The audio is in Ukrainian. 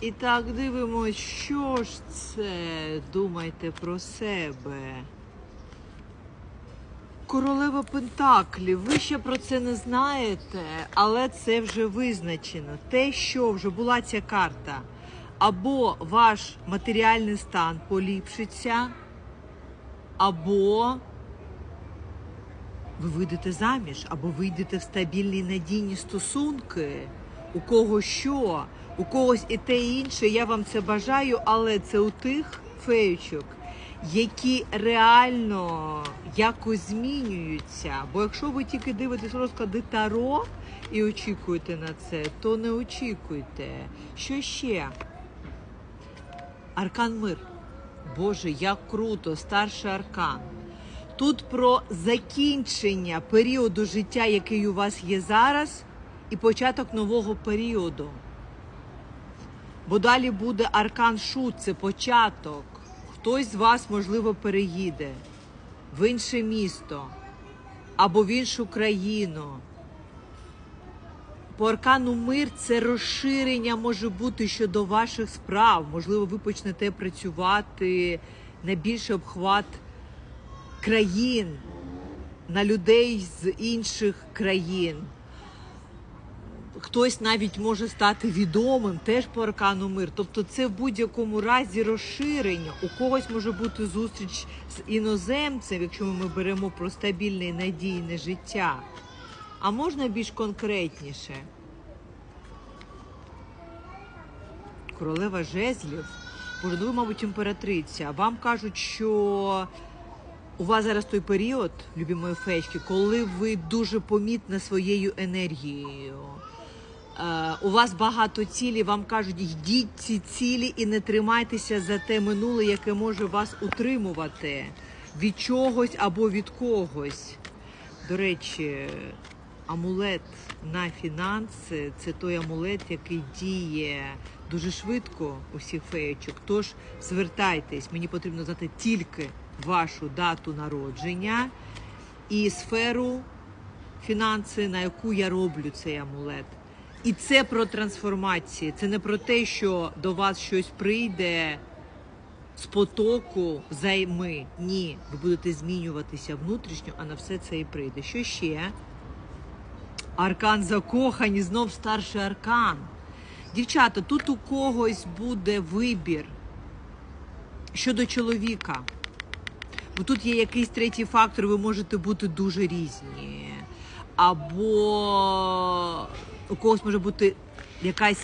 І так дивимось, що ж це думайте про себе. Королева Пентаклів. Ви ще про це не знаєте, але це вже визначено. Те, що вже була ця карта, або ваш матеріальний стан поліпшиться, або ви вийдете заміж, або вийдете в стабільні надійні стосунки. У кого що, у когось і те і інше. Я вам це бажаю, але це у тих феючок, які реально якось змінюються. Бо якщо ви тільки дивитесь розклади Таро і очікуєте на це, то не очікуйте. Що ще? Аркан мир. Боже, як круто, старший аркан. Тут про закінчення періоду життя, який у вас є зараз, і початок нового періоду. Бо далі буде аркан шут, це початок. Хтось з вас, можливо, переїде в інше місто або в іншу країну. По аркану мир це розширення може бути щодо ваших справ. Можливо, ви почнете працювати на більший обхват країн, на людей з інших країн. Хтось навіть може стати відомим теж по аркану мир. Тобто це в будь-якому разі розширення. У когось може бути зустріч з іноземцем, якщо ми беремо про стабільне і надійне життя. А можна більш конкретніше? Королева жезлів. Боже, ну ви, мабуть, імператриця. Вам кажуть, що у вас зараз той період, любі мої феєчки, коли ви дуже помітна своєю енергією. Е, у вас багато цілей, вам кажуть, йдіть ці цілі і не тримайтеся за те минуле, яке може вас утримувати від чогось або від когось. До речі, амулет на фінанси це той амулет, який діє дуже швидко у всіх феєчок. Тож звертайтесь, мені потрібно знати тільки вашу дату народження і сферу фінанси, на яку я роблю цей амулет. І це про трансформації. Це не про те, що до вас щось прийде з потоку займи. Ні, ви будете змінюватися внутрішньо, а на все це і прийде. Що ще? Аркан закохані, знов старший аркан. Дівчата, тут у когось буде вибір щодо чоловіка. Бо тут є якийсь третій фактор, ви можете бути дуже різні. Або у когось може бути якась